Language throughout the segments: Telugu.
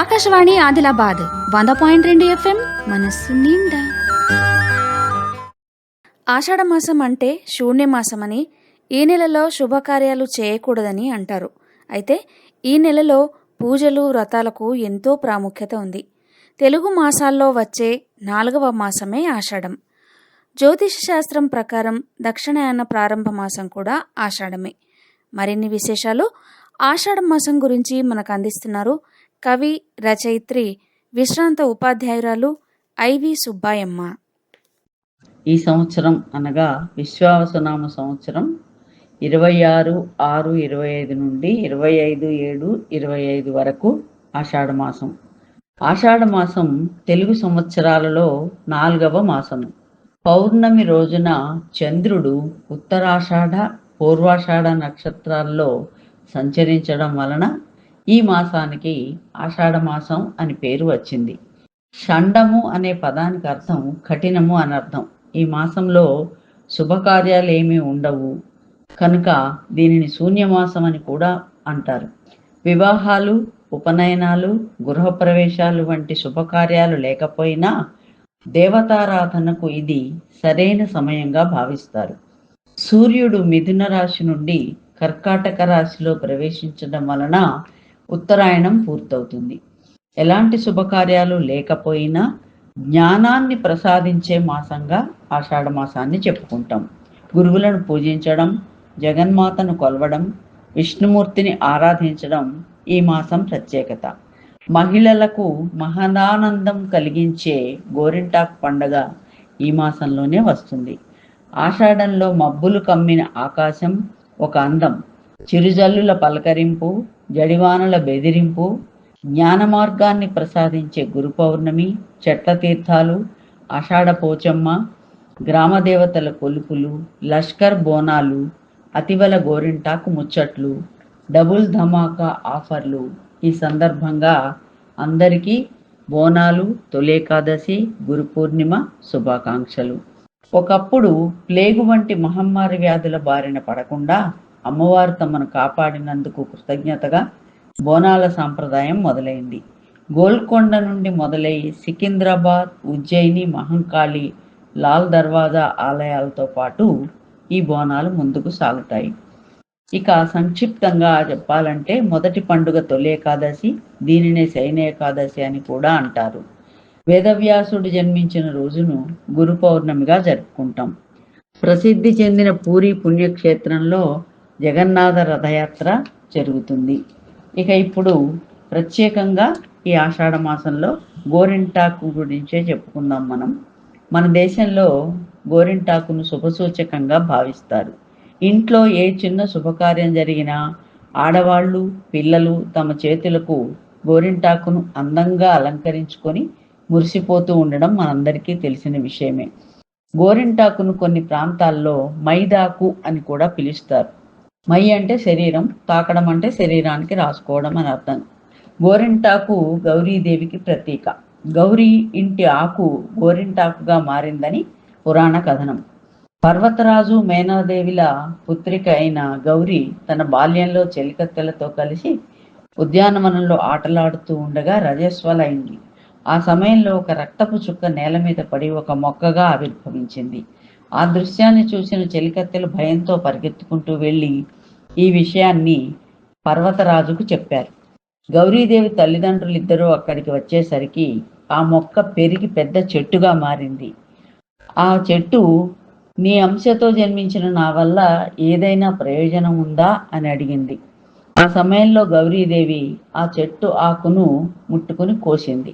ఆకాశవాణి ఆదిలాబాద్ వంద పాయింట్ రెండు ఎఫ్ఎం మనస్సు నిండా. ఆషాఢ మాసం అంటే శూన్యమాసమని ఈ నెలలో శుభకార్యాలు చేయకూడదని అంటారు. అయితే ఈ నెలలో పూజలు వ్రతాలకు ఎంతో ప్రాముఖ్యత ఉంది. తెలుగు మాసాల్లో వచ్చే నాలుగవ మాసమే ఆషాఢం. జ్యోతిష శాస్త్రం ప్రకారం దక్షిణాయన ప్రారంభ మాసం కూడా ఆషాఢమే. మరిన్ని విశేషాలు ఆషాఢ మాసం గురించి మనకు అందిస్తున్నారు కవి రచయిత్రి విశ్రాంత ఉపాధ్యాయురాలు ఐవి సుబ్బాయమ్మ. ఈ సంవత్సరం అనగా విశ్వావసనామ సంవత్సరం. ఇరవై ఆరు ఆరు ఇరవై ఐదు నుండి ఇరవై ఐదు ఏడు ఇరవై ఐదు వరకు ఆషాఢ మాసం. ఆషాఢ మాసం తెలుగు సంవత్సరాలలో నాలుగవ మాసము. పౌర్ణమి రోజున చంద్రుడు ఉత్తరాషాఢ పూర్వాషాఢ నక్షత్రాల్లో సంచరించడం వలన ఈ మాసానికి ఆషాఢ మాసం అని పేరు వచ్చింది. షండము అనే పదానికి అర్థం కఠినము అని అర్థం. ఈ మాసంలో శుభకార్యాలు ఏమీ ఉండవు. కనుక దీనిని శూన్యమాసం అని కూడా అంటారు. వివాహాలు ఉపనయనాలు గృహప్రవేశాలు వంటి శుభకార్యాలు లేకపోయినా దేవతారాధనకు ఇది సరైన సమయంగా భావిస్తారు. సూర్యుడు మిథున రాశి నుండి కర్కాటక రాశిలో ప్రవేశించడం వలన ఉత్తరాయణం పూర్తవుతుంది. ఎలాంటి శుభకార్యాలు లేకపోయినా జ్ఞానాన్ని ప్రసాదించే మాసంగా ఆషాఢ మాసాన్ని చెప్పుకుంటాం. గురువులను పూజించడం జగన్మాతను కొలవడం విష్ణుమూర్తిని ఆరాధించడం ఈ మాసం ప్రత్యేకత. మహిళలకు మహదానందం కలిగించే గోరింటాకు పండగ ఈ మాసంలోనే వస్తుంది. ఆషాఢంలో మబ్బులు కమ్మిన ఆకాశం ఒక అందం. చిరుజల్లుల పలకరింపు జడివానల బెదిరింపు జ్ఞాన మార్గాన్ని ప్రసాదించే గురు పౌర్ణమి చెట్ల తీర్థాలు ఆషాఢ పోచమ్మ గ్రామ దేవతల కొలుపులు లష్కర్ బోనాలు అతివల గోరింటాకు ముచ్చట్లు డబుల్ ధమాకా ఆఫర్లు. ఈ సందర్భంగా అందరికీ బోనాలు తొలేకాదశి గురు పూర్ణిమ శుభాకాంక్షలు. ఒకప్పుడు ప్లేగు వంటి మహమ్మారి వ్యాధుల బారిన పడకుండా అమ్మవారు తమను కాపాడినందుకు కృతజ్ఞతగా బోనాల సాంప్రదాయం మొదలైంది. గోల్కొండ నుండి మొదలై సికింద్రాబాద్ ఉజ్జయిని మహంకాళి లాల్ దర్వాజా ఆలయాలతో పాటు ఈ బోనాలు ముందుకు సాగుతాయి. ఇక సంక్షిప్తంగా చెప్పాలంటే మొదటి పండుగ తొలి ఏకాదశి దీనినే శయన ఏకాదశి అని కూడా అంటారు. వేదవ్యాసుడు జన్మించిన రోజును గురు పౌర్ణమిగా జరుపుకుంటాం. ప్రసిద్ధి చెందిన పూరి పుణ్యక్షేత్రంలో జగన్నాథ రథయాత్ర జరుగుతుంది. ఇక ఇప్పుడు ప్రత్యేకంగా ఈ ఆషాఢ మాసంలో గోరింటాకు గురించే చెప్పుకుందాం మనం. మన దేశంలో గోరింటాకును శుభసూచకంగా భావిస్తారు. ఇంట్లో ఏ చిన్న శుభకార్యం జరిగినా ఆడవాళ్ళు పిల్లలు తమ చేతులకు గోరింటాకును అందంగా అలంకరించుకొని మురిసిపోతూ ఉండడం మనందరికీ తెలిసిన విషయమే. గోరింటాకును కొన్ని ప్రాంతాల్లో మైదాకు అని కూడా పిలుస్తారు. మై అంటే శరీరం తాకడం అంటే శరీరానికి రాసుకోవడం అని అర్థం. గోరింటాకు గౌరీదేవికి ప్రతీక. గౌరీ ఇంటి ఆకు గోరింటాకుగా మారిందని పురాణ కథనం. పర్వతరాజు మేనాదేవిల పుత్రిక అయిన గౌరీ తన బాల్యంలో చెలికత్తెలతో కలిసి ఉద్యానవనంలో ఆటలాడుతూ ఉండగా రజస్వలైంది. ఆ సమయంలో ఒక రక్తపు చుక్క నేల మీద పడి ఒక మొక్కగా ఆవిర్భవించింది. ఆ దృశ్యాన్ని చూసిన చెలికత్తెలు భయంతో పరిగెత్తుకుంటూ వెళ్ళి ఈ విషయాన్ని పర్వతరాజుకు చెప్పారు. గౌరీదేవి తల్లిదండ్రులు ఇద్దరూ అక్కడికి వచ్చేసరికి ఆ మొక్క పెరిగి పెద్ద చెట్టుగా మారింది. ఆ చెట్టు నీ అంశతో జన్మించిన నా వల్ల ఏదైనా ప్రయోజనం ఉందా? అని అడిగింది. ఆ సమయంలో గౌరీదేవి ఆ చెట్టు ఆకును ముట్టుకుని కోసింది.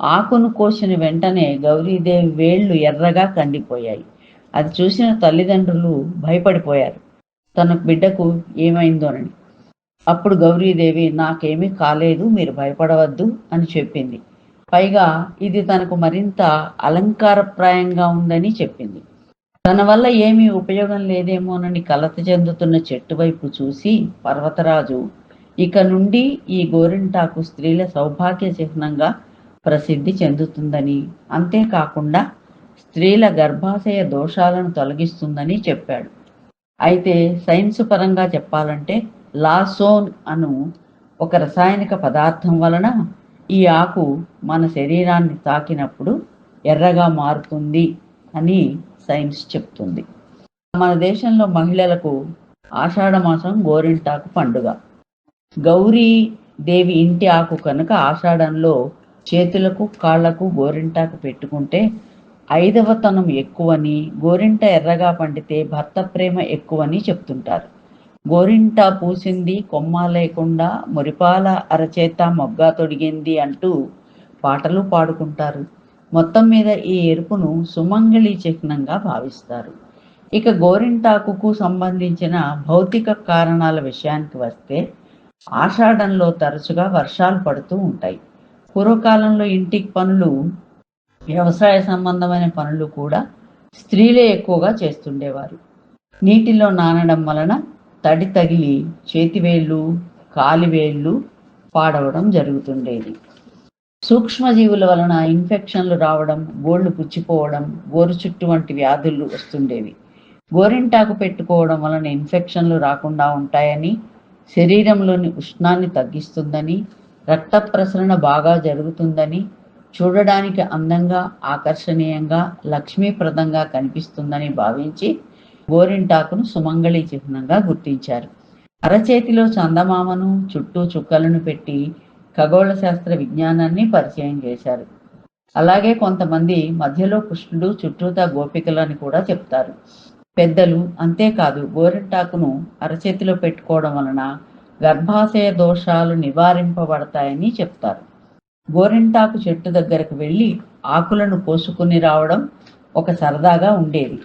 ఆకును కోసిన వెంటనే గౌరీదేవి వేళ్ళు ఎర్రగా కండిపోయాయి. అది చూసిన తల్లిదండ్రులు భయపడిపోయారు. తన బిడ్డకు ఏమైందోనని అప్పుడు గౌరీదేవి నాకేమీ కాలేదు మీరు భయపడవద్దు అని చెప్పింది. పైగా ఇది తనకు మరింత అలంకారప్రాయంగా ఉందని చెప్పింది. తన వల్ల ఏమీ ఉపయోగం లేదేమోనని కలత చెందుతున్న చెట్టు వైపు చూసి పర్వతరాజు ఇక నుండి ఈ గోరింటాకు స్త్రీల సౌభాగ్య చిహ్నంగా ప్రసిద్ధి చెందుతుందని. అంతేకాకుండా స్త్రీల గర్భాశయ దోషాలను తొలగిస్తుందని చెప్పాడు. అయితే సైన్స్ పరంగా చెప్పాలంటే లాసోన్ అను ఒక రసాయనిక పదార్థం వలన ఈ ఆకు మన శరీరాన్ని తాకినప్పుడు ఎర్రగా మారుతుంది అని సైన్స్ చెప్తుంది. మన దేశంలో మహిళలకు ఆషాఢ మాసం గోరింటాకు పండుగ. గౌరీ దేవి ఇంటి ఆకు కనుక ఆషాఢంలో చేతులకు కాళ్ళకు గోరింటాకు పెట్టుకుంటే ఐదవతనం ఎక్కువని గోరింట ఎర్రగా పండితే భర్త ప్రేమ ఎక్కువని చెప్తుంటారు. గోరింట పూసింది కొమ్మ లేకుండా మురిపాల అరచేత మొగ్గ తొడిగింది అంటూ పాటలు పాడుకుంటారు. మొత్తం మీద ఈ ఎరుపును సుమంగళి చిహ్నంగా భావిస్తారు. ఇక గోరింటాకుకు సంబంధించిన భౌతిక కారణాల విషయానికి వస్తే ఆషాఢంలో తరచుగా వర్షాలు పడుతూ ఉంటాయి. పూర్వకాలంలో ఇంటికి పనులు వ్యవసాయ సంబంధమైన పనులు కూడా స్త్రీలే ఎక్కువగా చేస్తుండేవారు. నీటిలో నానడం వలన తడి తగిలి చేతివేళ్ళు కాలివేళ్ళు పాడవడం జరుగుతుండేది. సూక్ష్మజీవుల వలన ఇన్ఫెక్షన్లు రావడం గోళ్ళు పుచ్చిపోవడం గోరు చుట్టు వంటి వ్యాధులు వస్తుండేవి. గోరింటాకు పెట్టుకోవడం వలన ఇన్ఫెక్షన్లు రాకుండా ఉంటాయని శరీరంలోని ఉష్ణాన్ని తగ్గిస్తుందని రక్త ప్రసరణ బాగా జరుగుతుందని చూడడానికి అందంగా ఆకర్షణీయంగా లక్ష్మీప్రదంగా కనిపిస్తుందని భావించి గోరింటాకును సుమంగళి చిహ్నంగా గుర్తించారు. అరచేతిలో చందమామను చుట్టూ చుక్కలను పెట్టి ఖగోళ శాస్త్ర విజ్ఞానాన్ని పరిచయం చేశారు. అలాగే కొంతమంది మధ్యలో కృష్ణుడు చుట్టూతా గోపికలని కూడా చెప్తారు. పెద్దలు అంతేకాదు గోరింటాకును అరచేతిలో పెట్టుకోవడం వలన గర్భాశయ దోషాలు నివారింపబడతాయని చెప్తారు. గోరింటాకు చెట్టు దగ్గరకు వెళ్ళి ఆకులను కోసుకుని రావడం ఒక సరదాగా ఉండేది.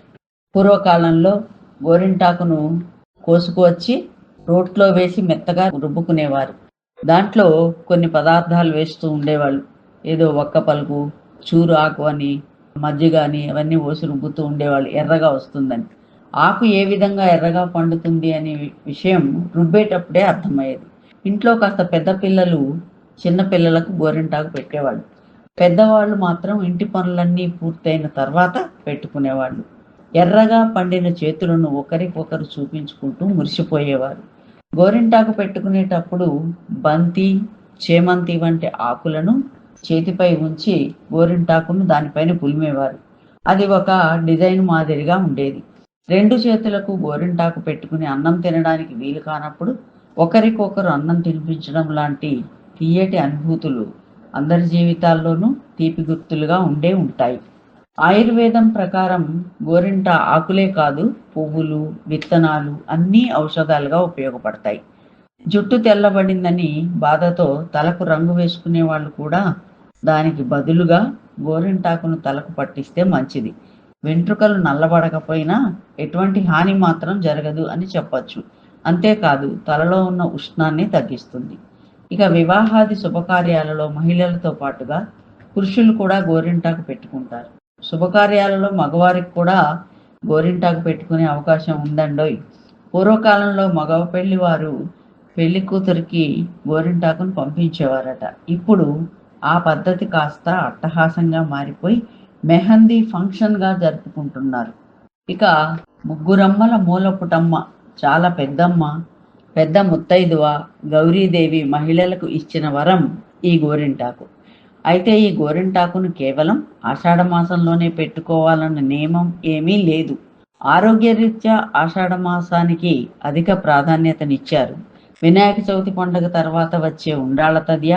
పూర్వకాలంలో గోరింటాకును కోసుకువచ్చి రోట్లో వేసి మెత్తగా రుబ్బుకునేవారు. దాంట్లో కొన్ని పదార్థాలు వేస్తూ ఉండేవాళ్ళు. ఏదో ఒక్క పలుకు చూరు ఆకు అని మజ్జిగ అని అవన్నీ పోసి రుబ్బుతూ ఉండేవాళ్ళు. ఎర్రగా వస్తుందని. ఆకు ఏ విధంగా ఎర్రగా పండుతుంది అనే విషయం రుబ్బేటప్పుడే అర్థమయ్యేది. ఇంట్లో కాస్త పెద్ద పిల్లలు చిన్న పిల్లలకు గోరింటాకు పెట్టేవాళ్ళు. పెద్దవాళ్ళు మాత్రం ఇంటి పనులన్నీ పూర్తయిన తర్వాత పెట్టుకునేవాళ్ళు. ఎర్రగా పండిన చేతులను ఒకరికొకరు చూపించుకుంటూ మురిసిపోయేవారు. గోరింటాకు పెట్టుకునేటప్పుడు బంతి చేమంతి వంటి ఆకులను చేతిపై ఉంచి గోరింటాకును దానిపైన పులిమేవారు అది ఒక డిజైన్ మాదిరిగా ఉండేది. రెండు చేతులకు గోరింటాకు పెట్టుకుని అన్నం తినడానికి వీలు కానప్పుడు ఒకరికొకరు అన్నం తినిపించడం లాంటి తీయటి అనుభూతులు అందరి జీవితాల్లోనూ తీపి గుర్తులుగా ఉండే ఉంటాయి. ఆయుర్వేదం ప్రకారం గోరింట ఆకులే కాదు పువ్వులు విత్తనాలు అన్నీ ఔషధాలుగా ఉపయోగపడతాయి. జుట్టు తెల్లబడిందని బాధతో తలకు రంగు వేసుకునే వాళ్ళు కూడా దానికి బదులుగా గోరింటాకును తలకు పట్టిస్తే మంచిది. వెంట్రుకలు నల్లబడకపోయినా ఎటువంటి హాని మాత్రం జరగదు అని చెప్పచ్చు. అంతేకాదు తలలో ఉన్న ఉష్ణాన్ని తగ్గిస్తుంది. ఇక వివాహాది శుభకార్యాలలో మహిళలతో పాటుగా పురుషులు కూడా గోరింటాకు పెట్టుకుంటారు. శుభకార్యాలలో మగవారికి కూడా గోరింటాకు పెట్టుకునే అవకాశం ఉందండోయ్. పూర్వకాలంలో మగ పెళ్ళి వారు పెళ్ళి కూతురికి గోరింటాకును పంపించేవారట. ఇప్పుడు ఆ పద్ధతి కాస్త అట్టహాసంగా మారిపోయి మెహందీ ఫంక్షన్గా జరుపుకుంటున్నారు. ఇక ముగ్గురమ్మల మూలపుటమ్మ చాలా పెద్దమ్మ పెద్ద ముత్తైదువ గౌరీదేవి మహిళలకు ఇచ్చిన వరం ఈ గోరింటాకు. అయితే ఈ గోరింటాకును కేవలం ఆషాఢ మాసంలోనే పెట్టుకోవాలన్న నియమం ఏమీ లేదు. ఆరోగ్యరీత్యా ఆషాఢ మాసానికి అధిక ప్రాధాన్యతనిచ్చారు. వినాయక చవితి పండుగ తర్వాత వచ్చే ఉండాళ్ళ తదియ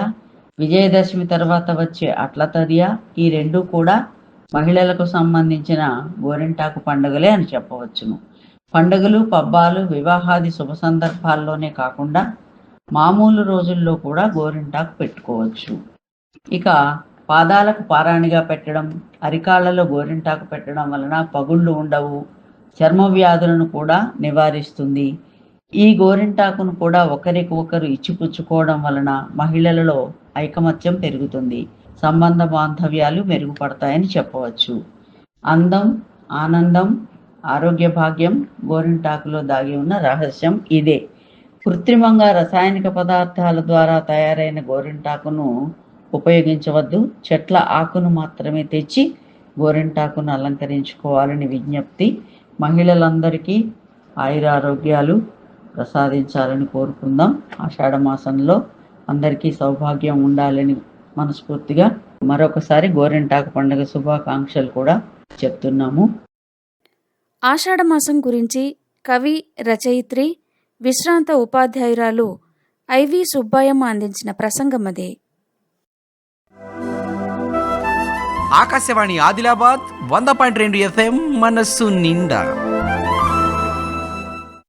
విజయదశమి తర్వాత వచ్చే అట్ల తదియ ఈ రెండు కూడా మహిళలకు సంబంధించిన గోరింటాకు పండుగలే అని చెప్పవచ్చును. పండుగలు పబ్బాలు వివాహాది శుభ సందర్భాల్లోనే కాకుండా మామూలు రోజుల్లో కూడా గోరింటాకు పెట్టుకోవచ్చు. ఇక పాదాలకు పారాణిగా పెట్టడం అరికాళ్ళలో గోరింటాకు పెట్టడం వలన పగుళ్ళు ఉండవు చర్మ వ్యాధులను కూడా నివారిస్తుంది. ఈ గోరింటాకును కూడా ఒకరికి ఒకరు ఇచ్చిపుచ్చుకోవడం వలన మహిళలలో ఐకమత్యం పెరుగుతుంది. సంబంధ బాంధవ్యాలు మెరుగుపడతాయని చెప్పవచ్చు. అందం ఆనందం ఆరోగ్య భాగ్యం గోరింటాకులో దాగి ఉన్న రహస్యం ఇదే. కృత్రిమంగా రసాయనిక పదార్థాల ద్వారా తయారైన గోరింటాకును ఉపయోగించవద్దు. చెట్ల ఆకును మాత్రమే తెచ్చి గోరింటాకును అలంకరించుకోవాలని విజ్ఞప్తి మహిళలందరికీ ఆయురారోగ్యాలు ప్రసాదించాలని కోరుకుందాం. ఆషాఢ మాసంలో అందరికీ సౌభాగ్యం ఉండాలని మనస్ఫూర్తిగా మరొకసారి గోరింటాకు పండుగ శుభాకాంక్షలు కూడా చెప్తున్నాము. ఆషాఢమాసం గురించి కవి రచయిత్రి విశ్రాంత ఉపాధ్యాయురాలు ఐవి సుబ్బాయమ్మ అందించిన ప్రసంగం అదే. ఆకాశవాణి ఆదిలాబాద్ వంద పాయింట్ రెండు ఎఫ్ఎం మనస్సు నిండా.